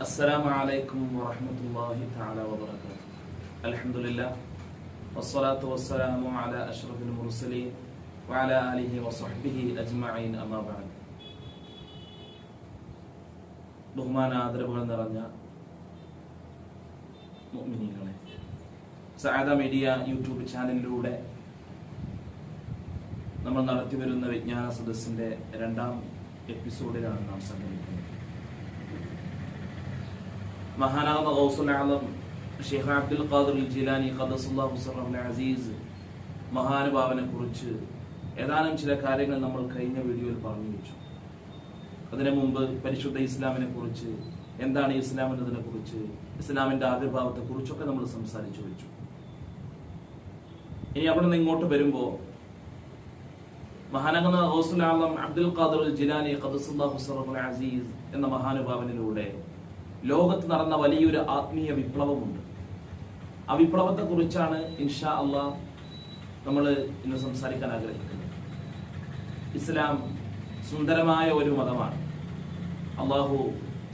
السلام عليكم ورحمة الله تعالى وبركاته الحمد لله والصلاة والسلام على أشرف المرسلين وعلى آله وصحبه أجمعين أما بعد ബഹുമാന ആദരവുകൾ നിറഞ്ഞ മുഅ്മിനീങ്ങളെ സഅദ മീഡിയ യൂട്യൂബ് ചാനലിലൂടെ നമ്മൾ നടത്തിവരുന്ന വിജ്ഞാന സദസ്സിന്റെ രണ്ടാം എപ്പിസോഡിലാണ് നാം സംഗമിക്കുന്നത് മഹാനാകുന്ന ഗൗസുൽ ആലം Sheikh Abdul Qadir Jilani ഖദ്ദസുല്ലാഹു സിറഹുൽ Azeez മഹാനുഭാവനെ കുറിച്ച് ഏതാനും ചില കാര്യങ്ങൾ നമ്മൾ കഴിഞ്ഞ വീഡിയോയിൽ പറഞ്ഞു വെച്ചു. അതിനു മുമ്പ് പരിശുദ്ധ ഇസ്ലാമിനെ കുറിച്ച് എന്താണ് ഇസ്ലാം എന്നതിനെ കുറിച്ച് ഇസ്ലാമിന്റെ ആവിർഭാവത്തെ കുറിച്ചൊക്കെ നമ്മൾ സംസാരിച്ചു വെച്ചു. ഇനി അവിടെ നിന്ന് ഇങ്ങോട്ട് വരുമ്പോ മഹാനഗന ആലം അബ്ദുൽ ഖാദിർ ജിലാനി ഖദ്ദസുല്ലാഹു സിറഹുൽ അസീസ് എന്ന മഹാനുഭാവനിലൂടെ ലോകത്ത് നടന്ന വലിയൊരു ആത്മീയ വിപ്ലവമുണ്ട്. ആ വിപ്ലവത്തെ കുറിച്ചാണ് ഇൻഷാ അള്ളാ നമ്മൾ ഇന്ന് സംസാരിക്കാൻ ആഗ്രഹിക്കുന്നത്. ഇസ്ലാം സുന്ദരമായ ഒരു മതമാണ്. അള്ളാഹു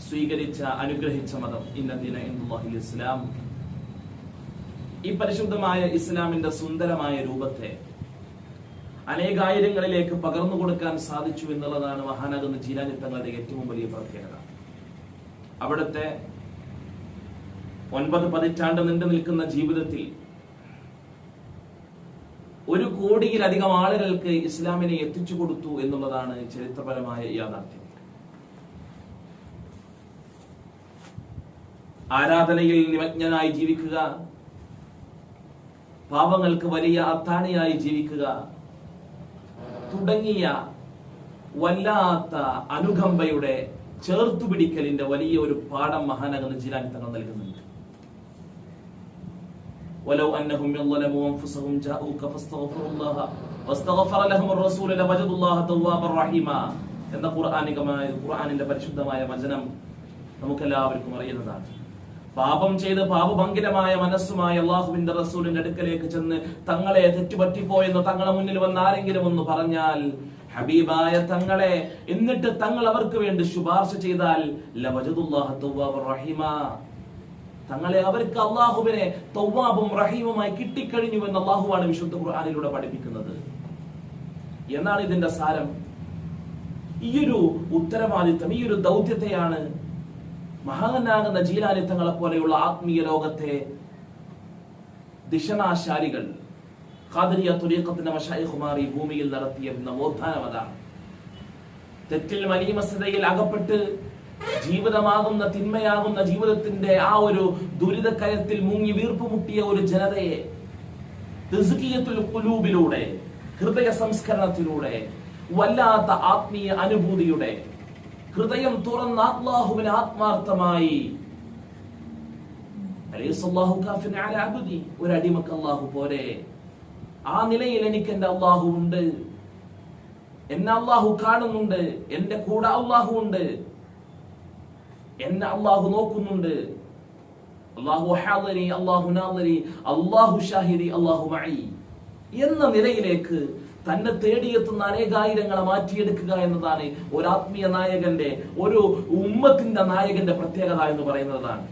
സ്വീകരിച്ച അനുഗ്രഹിച്ച മതം ഇന്നദിന ഇന്ദുല്ലാഹിൽ ഇസ്ലാം. ഈ പരിശുദ്ധമായ ഇസ്ലാമിന്റെ സുന്ദരമായ രൂപത്തെ അനേകായിരങ്ങളിലേക്ക് പകർന്നു കൊടുക്കാൻ സാധിച്ചു എന്നുള്ളതാണ് മഹാനഗന്ന് ജീലാനി ഏറ്റവും വലിയ പ്രത്യേകത. അവിടുത്തെ ഒൻപത് പതിറ്റാണ്ട് നീണ്ടു നിൽക്കുന്ന ജീവിതത്തിൽ ഒരു കോടിയിലധികം ആളുകൾക്ക് ഇസ്ലാമിനെ എത്തിച്ചു കൊടുത്തു എന്നുള്ളതാണ് ചരിത്രപരമായ യാഥാർത്ഥ്യം. ആരാധനയിൽ നിമജ്ഞനായി ജീവിക്കുക പാപങ്ങൾക്ക് വലിയ അത്താണിയായി ജീവിക്കുക തുടങ്ങിയ വല്ലാത്ത അനുകമ്പയുടെ ചേർത്തുപിടിക്കലിന്റെ വലിയ ഒരു പാഠം മഹാനഗർ ജിലാനി തങ്ങൾ നൽകുന്നുണ്ട് ولو انهم ظلموا انفسهم جاءوك فاستغفروا الله واستغفر لهم الرسول لوجدوا الله توابا رحيما എന്ന ഖുർആാനികമായ ഖുർആാനിന്റെ പരിശുദ്ധമായ വചനം നമുക്കെല്ലാവർക്കും അറിയുന്നതാണ് പാപം ചെയ്ത് പാപഭംഗിരമായ മനസ്സുമായി അള്ളാഹുവിന്റെ റസൂലിന്റെ അടുക്കലേക്ക് ചെന്ന് തങ്ങളെ തെറ്റുപറ്റിപ്പോയെന്ന് തങ്ങളെ മുന്നിൽ വന്ന് ആരെങ്കിലും ഒന്ന് പറഞ്ഞാൽ ഹബീബായ തങ്ങളെ എന്നിട്ട് തങ്ങൾ അവർക്ക് വേണ്ടി ശുപാർശ ചെയ്താൽ റഹീമ. തങ്ങളെ അവർക്ക് അള്ളാഹുവിനെ തൗവാബും റഹീമുമായി കിട്ടിക്കഴിഞ്ഞു എന്ന് അള്ളാഹുവാണ് വിശുദ്ധ ഖുർആാനിലൂടെ പഠിപ്പിക്കുന്നത്. എന്നാണ് ഇതിന്റെ സാരം? ഈയൊരു ഉത്തരവാദിത്തം ഈ ഒരു ദൗത്യത്തെയാണ് മഹാനാകുന്ന ജീലാലിത്തങ്ങളെ പോലെയുള്ള ആത്മീയ ലോകത്തെ ദിശനാശാലികൾ ഖാദരിയ തുരീഖത്തിന്റെ മഷായിഖുമാർ ഭൂമിയിൽ നടത്തിയ നവോത്ഥാനം അതാണ്. തെറ്റിൽ മലീമസ്തയിൽ അകപ്പെട്ട് ജീവിതമാകുന്ന തിന്മയാകുന്ന ജീവിതത്തിന്റെ ആ ഒരു ദുരിതക്കയത്തിൽ മുങ്ങി വീർപ്പുമുട്ടിയ ഒരു ജനതയെ ഹൃദയ സംസ്കരണത്തിലൂടെ വല്ലാത്ത ആത്മീയ അനുഭൂതിയുടെ ഹൃദയം തുറന്ന അള്ളാഹുവിന് ആത്മാർത്ഥമായി. ഒരു അടിമക്ക് അള്ളാഹു പോരെ. ആ നിലയിൽ എനിക്ക് എന്റെ അള്ളാഹു ഉണ്ട്. എന്നെ അള്ളാഹു കാണുന്നുണ്ട്. എന്റെ കൂടെ അള്ളാഹു ഉണ്ട്. എന്നെ അള്ളാഹു നോക്കുന്നുണ്ട്. അള്ളാഹു ഹാദരി അള്ളാഹു നാദരി അള്ളാഹു ഷാഹിദി അള്ളാഹു മഈ. എന്ന നിലയിലേക്ക് തന്നെ തേടിയെത്തുന്ന അനേകായിരങ്ങളെ മാറ്റിയെടുക്കുക എന്നതാണ് ഒരു ആത്മീയ നായകന്റെ ഒരു ഉമ്മത്തിന്റെ നായകന്റെ പ്രത്യേകത എന്ന് പറയുന്നതാണ്.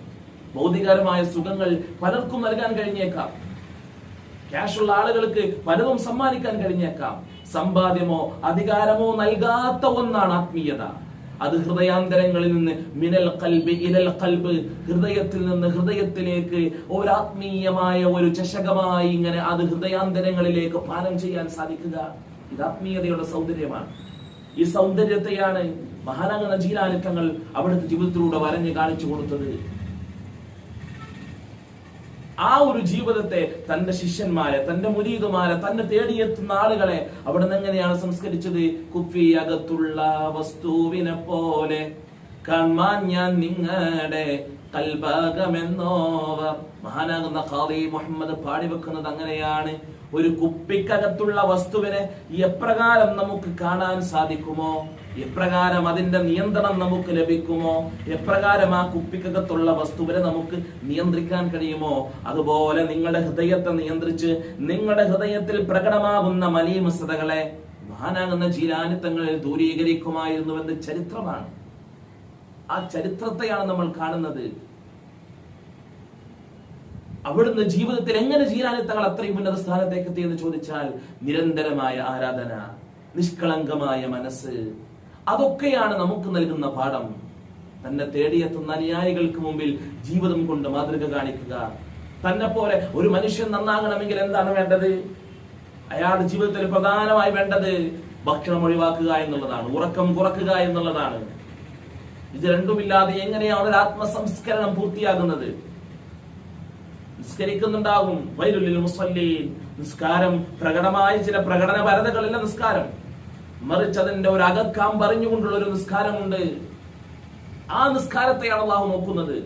ഭൗതികരമായ സുഖങ്ങൾ പലർക്കും നൽകാൻ കഴിഞ്ഞേക്കാം. ക്യാഷുള്ള ആളുകൾക്ക് പലതും സമ്മാനിക്കാൻ കഴിഞ്ഞേക്കാം. സമ്പാദ്യമോ അധികാരമോ നൽകാത്ത ഒന്നാണ് ആത്മീയത. അത് ഹൃദയാന്തരങ്ങളിൽ നിന്ന് മിനൽ കൽബ് ഇലൽ കൽബ് ഹൃദയത്തിൽ നിന്ന് ഹൃദയത്തിലേക്ക് ഒരാത്മീയമായ ഒരു ചഷകമായി ഇങ്ങനെ അത് ഹൃദയാന്തരങ്ങളിലേക്ക് പാനം ചെയ്യാൻ സാധിക്കുക. ഇത് ആത്മീയതയുടെ സൗന്ദര്യമാണ്. ഈ സൗന്ദര്യത്തെയാണ് മഹാനഗ നജീലാനിത്തങ്ങൾ അവിടുത്തെ ജീവിതത്തിലൂടെ വരഞ്ഞ് കാണിച്ചു കൊടുത്തത്. ആ ഒരു ജീവിതത്തെ തന്റെ ശിഷ്യന്മാരെ തന്റെ മുരീതുമാരെ തന്നെ തേടിയെത്തുന്ന ആളുകളെ അവിടെ നിന്ന് എങ്ങനെയാണ് സംസ്കരിച്ചത്? കുപ്പി അകത്തുള്ള വസ്തുവിനെ പോലെ. കാണാൻ ഞാൻ നിങ്ങളുടെ കൽഭാഗമെന്നോവർ. മഹാനാകുന്ന ഖാദി മുഹമ്മദ് പാടി വെക്കുന്നത് അങ്ങനെയാണ്. ഒരു കുപ്പിക്കകത്തുള്ള വസ്തുവിനെ എപ്രകാരം നമുക്ക് കാണാൻ സാധിക്കുമോ? എപ്രകാരം അതിന്റെ നിയന്ത്രണം നമുക്ക് ലഭിക്കുമോ? എപ്രകാരം ആ കുപ്പിക്കകത്തുള്ള വസ്തുവിനെ നമുക്ക് നിയന്ത്രിക്കാൻ കഴിയുമോ? അതുപോലെ നിങ്ങളുടെ ഹൃദയത്തെ നിയന്ത്രിച്ച് നിങ്ങളുടെ ഹൃദയത്തിൽ പ്രകടമാകുന്ന മലീമസതകളെ മഹാനാകുന്ന ജീലാനിത്തങ്ങളിൽ ദൂരീകരിക്കുമായിരുന്നുവെന്ന് ചരിത്രമാണ്. ആ ചരിത്രത്തെയാണ് നമ്മൾ കാണുന്നത്. അവിടുന്ന് ജീവിതത്തിൽ എങ്ങനെ ജീലാനിത്തങ്ങൾ തങ്ങൾ അത്രയും ഉന്നത സ്ഥാനത്തേക്ക് എത്തിയെന്ന് ചോദിച്ചാൽ നിരന്തരമായ ആരാധന നിഷ്കളങ്കമായ മനസ്സ്. അതൊക്കെയാണ് നമുക്ക് നൽകുന്ന പാഠം. തന്നെ തേടിയെത്തുന്ന അനുയായികൾക്ക് മുമ്പിൽ ജീവിതം കൊണ്ട് മാതൃക കാണിക്കുക. തന്നെ പോലെ ഒരു മനുഷ്യൻ നന്നാകണമെങ്കിൽ എന്താണ് വേണ്ടത്? അയാളുടെ ജീവിതത്തിൽ പ്രധാനമായി വേണ്ടത് ഭക്ഷണം ഒഴിവാക്കുക എന്നുള്ളതാണ് ഉറക്കം കുറക്കുക എന്നുള്ളതാണ്. ഇത് രണ്ടുമില്ലാതെ എങ്ങനെയാണ് ഒരു ആത്മസംസ്കരണം പൂർത്തിയാകുന്നത്? നിസ്കരിക്കുന്നുണ്ടാകും. വൈരുല്ലിൽ മുസല്ലീൻ നിസ്കാരം പ്രകടമായ ചില പ്രകടന പരതകളില്ല നിസ്കാരം. മറിച്ച് അതിന്റെ ഒരു അകക്കാം പറഞ്ഞുകൊണ്ടുള്ള ഒരു നിസ്കാരമുണ്ട്. ആ നിസ്കാരത്തെയാണ് അള്ളാഹു നോക്കുന്നത്.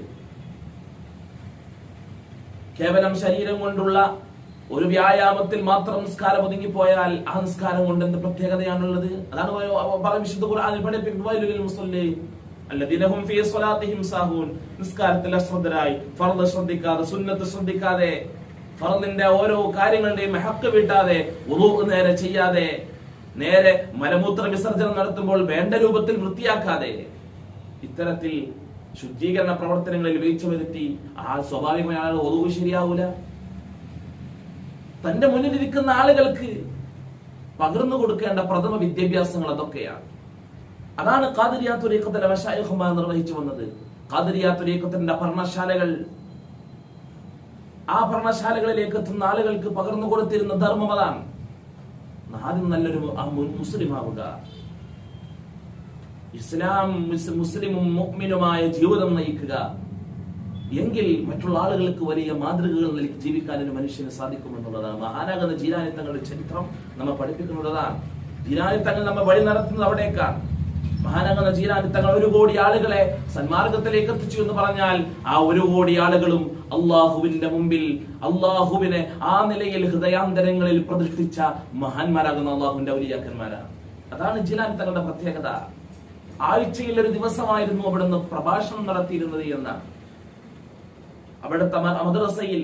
കേവലം ശരീരം കൊണ്ടുള്ള ഒരു വ്യായാമത്തിൽ മാത്രം നിസ്കാരം ഒതുങ്ങിപ്പോയാൽ ആ നിസ്കാരം കൊണ്ട് എന്ത് പ്രത്യേകതയാണുള്ളത്? അതാണ് വിശുദ്ധ ഖുർആനിൽ ഫീ സ്വലാത്തിഹിം സാഹൂൻ. നിസ്കാരത്തിൽ അശ്രദ്ധരായി ഫർദ് ശ്രദ്ധിക്കാതെ സുന്നത്ത് ശ്രദ്ധിക്കാതെ ഫർദിന്റെ ഓരോ കാര്യങ്ങളുടെയും ഹക്ക് വിട്ടാതെ നേരെ ചെയ്യാതെ നേരെ മലമൂത്ര വിസർജനം നടത്തുമ്പോൾ വേണ്ട രൂപത്തിൽ വൃത്തിയാക്കാതെ ഇത്തരത്തിൽ ശുദ്ധീകരണ പ്രവർത്തനങ്ങളിൽ വീഴ്ച വരുത്തി ആ സ്വാഭാവികമായ ആൾ ഒതുവ് ശരിയാവൂല. തന്റെ മുന്നിലിരിക്കുന്ന ആളുകൾക്ക് പകർന്നു കൊടുക്കേണ്ട പ്രഥമ വിദ്യാഭ്യാസങ്ങൾ അതൊക്കെയാണ്. അതാണ് കാതിരിയാത്തുരീക്കത്തിന്റെ വശായുഹമാർ നിർവഹിച്ചു വന്നത്. കാതിരിയാത്തുരീക്കത്തിന്റെ ഭരണശാലകൾ. ആ ഭരണശാലകളിലേക്ക് എത്തുന്ന ആളുകൾക്ക് പകർന്നു കൊടുത്തിരുന്ന ധർമ്മം അതാണ്. ആദ്യം നല്ലൊരു മുസ്ലിം ആവുക ഇസ്ലാം മുസ്- മുസ്ലിമും മുഅ്മിനുമായ ജീവിതം നയിക്കുക. എങ്കിൽ മറ്റുള്ള ആളുകൾക്ക് വലിയ മാതൃകകൾ നൽകി ജീവിക്കാൻ ഒരു മനുഷ്യന് സാധിക്കുമെന്നുള്ളതാണ്. മഹാനാകുന്ന ജീരാനിത്തങ്ങളുടെ ചരിത്രം നമ്മൾ പഠിപ്പിക്കുന്നതാണ്. ജീരാനിത്തങ്ങൾ നമ്മൾ വഴി നടത്തുന്നത് അവിടേക്കാണ്. മഹാനാകുന്ന ജീരാനിത്തങ്ങൾ ഒരു കോടി ആളുകളെ സന്മാർഗത്തിലേക്ക് എത്തിച്ചു എന്ന് പറഞ്ഞാൽ ആ ഒരു കോടി ആളുകളും അള്ളാഹുവിന്റെ മുമ്പിൽ അള്ളാഹുവിനെ ആ നിലയിൽ ഹൃദയാന്തരങ്ങളിൽ പ്രതിഷ്ഠിച്ച മഹാന്മാരാകുന്ന അള്ളാഹുവിന്റെ ഔലിയാക്കന്മാരാണ്. അതാണ് ജീലാനിത്തങ്ങളുടെ പ്രത്യേകത. ആഴ്ചയിൽ ഒരു ദിവസമായിരുന്നു അവിടുന്ന് പ്രഭാഷണം നടത്തിയിരുന്നത് എന്നാണ് അവിടുത്തെ മദ്രസയിൽ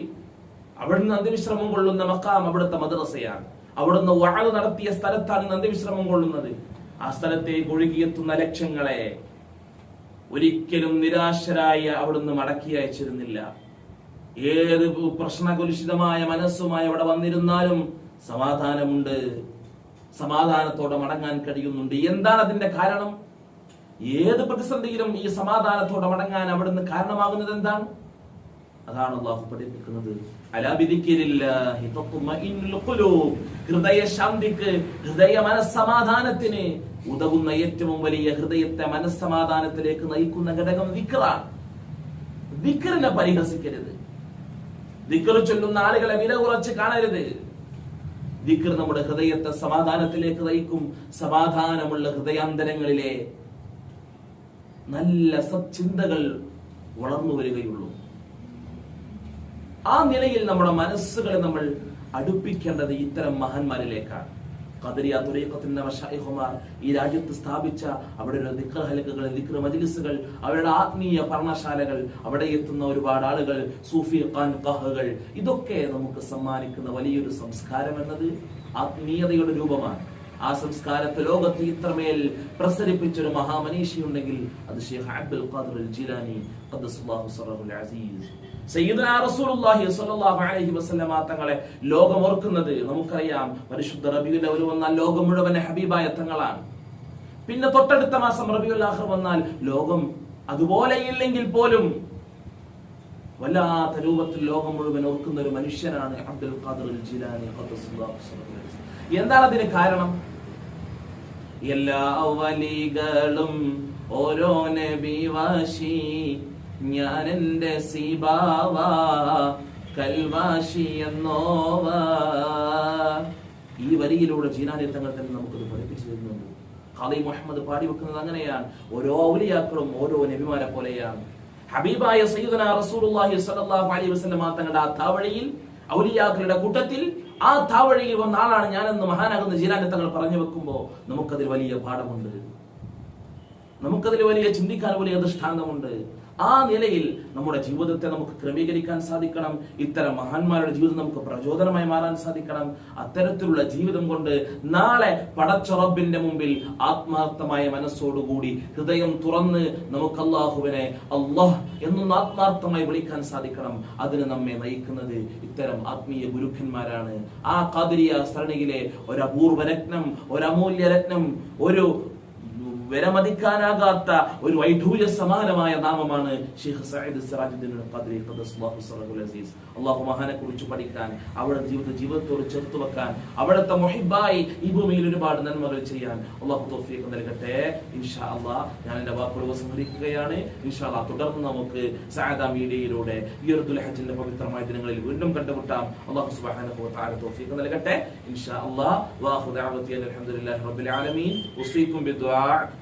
അവിടുന്ന് അന്ത്യവിശ്രമം കൊള്ളുന്ന മക്കാം അവിടുത്തെ മദ്രസയാണ്. അവിടുന്ന് വാഴ നടത്തിയ സ്ഥലത്താണ് അന്ത്യവിശ്രമം കൊള്ളുന്നത്. ആ സ്ഥലത്തേക്ക് ഒഴുകിയെത്തുന്ന ലക്ഷ്യങ്ങളെ ഒരിക്കലും നിരാശരായി അവിടുന്ന് മടക്കി അയച്ചിരുന്നില്ല. ഏത് പ്രശ്നകുലുഷിതമായ മനസ്സുമായി അവിടെ വന്നിരുന്നാലും സമാധാനമുണ്ട്. സമാധാനത്തോടെ മടങ്ങാൻ കഴിയുന്നുണ്ട്. എന്താണ് അതിന്റെ കാരണം? ഏത് പ്രതിസന്ധിയിലും ഈ സമാധാനത്തോടെ മടങ്ങാൻ അവിടുന്ന് കാരണമാകുന്നത് എന്താണ്? അതാണ് അള്ളാഹു പഠിപ്പിക്കുന്നത്. ഹൃദയ ശാന്തിക്ക് ഹൃദയ മനസ്സമാധാനത്തിന് ഉതകുന്ന ഏറ്റവും വലിയ ഹൃദയത്തെ മനസ്സമാധാനത്തിലേക്ക് നയിക്കുന്ന ഘടകം വിക്രാണ്. വിക്രനെ പരിഹസിക്കരുത്. ദിക്ർ ചൊല്ലുന്ന ആളുകളെ വില കുറച്ച് കാണരുത്. ദിക്ർ നമ്മുടെ ഹൃദയത്തെ സമാധാനത്തിലേക്ക് നയിക്കും. സമാധാനമുള്ള ഹൃദയാന്തരങ്ങളിലെ നല്ല സച്ചിന്തകൾ വളർന്നു വരികയുള്ളൂ. ആ നിലയിൽ നമ്മുടെ മനസ്സുകളെ നമ്മൾ അടുപ്പിക്കേണ്ടത് ഇത്തരം മഹാന്മാരിലേക്കാണ്. ഖദരിയ തുരീഖത്തിന്റെ മശായിഖുമാർ ഈ രാജ്യത്ത് സ്ഥാപിച്ച അവിടെ ഒരു ദിക്ർ ഹലക്കുകൾ മജ്ലിസുകൾ അവരുടെ ആത്മീയ പർണശാലകൾ അവിടെ എത്തുന്ന ഒരുപാട് ആളുകൾ സൂഫി ഖാൻ കഹുകൾ ഇതൊക്കെ നമുക്ക് സമ്മാനിക്കുന്ന വലിയൊരു സംസ്കാരം എന്നത് ആത്മീയതയുടെ രൂപമാണ്. ആ സംസ്കാരത്തെ ലോകത്ത് ഇത്രമേൽ പ്രസരിപ്പിച്ചൊരു മഹാമനീഷിയുണ്ടെങ്കിൽ അത് ഷെയ്ഖ് അബ്ദുൽ ഖാദിർ ജിലാനി തങ്ങളെ ലോകം ഓർക്കുന്നത് നമുക്കറിയാം പരിശുദ്ധ റബീഉൽ ഒരു വന്നാൽ ലോകം മുഴുവൻ ഹബീബായ തങ്ങളാണ്. പിന്നെ തൊട്ടടുത്ത മാസം റബീഉൽ ആഖിർ വന്നാൽ ലോകം അതുപോലെ ഇല്ലെങ്കിൽ പോലും വല്ലാത്ത രൂപത്തിൽ ലോകം മുഴുവൻ ഓർക്കുന്ന ഒരു മനുഷ്യനാണ് അബ്ദുൽ ഖാദിർ ജിലാനി എന്താണ് അതിന് കാരണം? എല്ലാ വലികളും ഓരോ നബി വാശി ഞാൻ എന്റെ സിബാവ കൽവാശി എന്നോവ. ഈ വരിയിലൂടെ ജീനാനി തന്നെ നമുക്കത് പഠിപ്പിച്ചു തരുന്നുണ്ട്. ഖാദി മുഹമ്മദ് പാടി വെക്കുന്നത് അങ്ങനെയാണ്. ഓരോ ഔലിയാക്കളും ഓരോ നബിമാരെ പോലെയാണ്. ഹബീബായ സയ്യിദന റസൂലുള്ളാഹി സ്വല്ലല്ലാഹു അലൈഹി വസല്ലം തങ്ങളുടെ ആ താവളിയിൽ ഔലിയാക്കളുടെ കൂട്ടത്തിൽ ആ താവഴിയിൽ വന്ന ആളാണ് ഞാനെന്ന് മഹാനാകുന്ന ജീരാന്റെ തങ്ങൾ പറഞ്ഞു വെക്കുമ്പോൾ നമുക്കതിൽ വലിയ പാഠമുണ്ട്. നമുക്കതിൽ വലിയ ചിന്തിക്കാൻ വലിയ ദൃഷ്ടാന്തമുണ്ട്. ആ നിലയിൽ നമ്മുടെ ജീവിതത്തെ നമുക്ക് ക്രമീകരിക്കാൻ സാധിക്കണം. ഇത്തരം മഹാന്മാരുടെ ജീവിതം നമുക്ക് പ്രചോദനമായി മാറാൻ സാധിക്കണം. അത്തരത്തിലുള്ള ജീവിതം കൊണ്ട് നാളെ പടച്ചുറബിന്റെ മുമ്പിൽ ആത്മാർത്ഥമായ മനസ്സോടുകൂടി ഹൃദയം തുറന്ന് നമുക്ക് അള്ളാഹുവിനെ അള്ളാഹ് എന്നൊന്ന് ആത്മാർത്ഥമായി വിളിക്കാൻ സാധിക്കണം. അതിന് നമ്മെ നയിക്കുന്നത് ഇത്തരം ആത്മീയ ഗുരുക്കന്മാരാണ്. ആ കാതിരിയ സരണിയിലെ ഒരു അപൂർവ രത്നം ഒരു അമൂല്യ രത്നം ഒരു വിലമതിക്കാനാകാത്ത ഒരു വൈഢൂര്യ സമാനമായ നാമമാണ് ഷെയ്ഖ് സയ്യിദ് സിറാജുദ്ദീൻ ഖദ്രി അസീസ്. അള്ളാഹു മഹാനെ കുറിച്ച് പഠിക്കാൻ അവരുടെ ജീവിത ജീവിതത്തോട് ചേർത്ത് വെക്കാൻ അവിടുത്തെ മൊഹിബായി ഈ ഭൂമിയിൽ ഒരുപാട് നന്മകൾ ചെയ്യാൻ അള്ളാഹു തൗഫീഖ് നൽകട്ടെ. ഇൻഷാ അള്ളാഹ് ഞാൻ എന്റെ വാക്കുകൾ ഉപസംഹരിക്കുകയാണ് ഇൻഷാ അള്ളാഹ് തുടർന്ന് നമുക്ക് സായദ മീഡിയയിലൂടെ ഈ ഒരു ദുലഹജിന്റെ പവിത്രമായ ദിനങ്ങളിൽ വീണ്ടും കണ്ടുമുട്ടാം. അള്ളാഹു വ തആല തൗഫീഖ് നൽകട്ടെ. ഇൻഷാ അള്ളാഹ് വാഹു അൽഹംദുലില്ലാഹി റബ്ബിൽ ആലമീൻ. ഉസീക്കും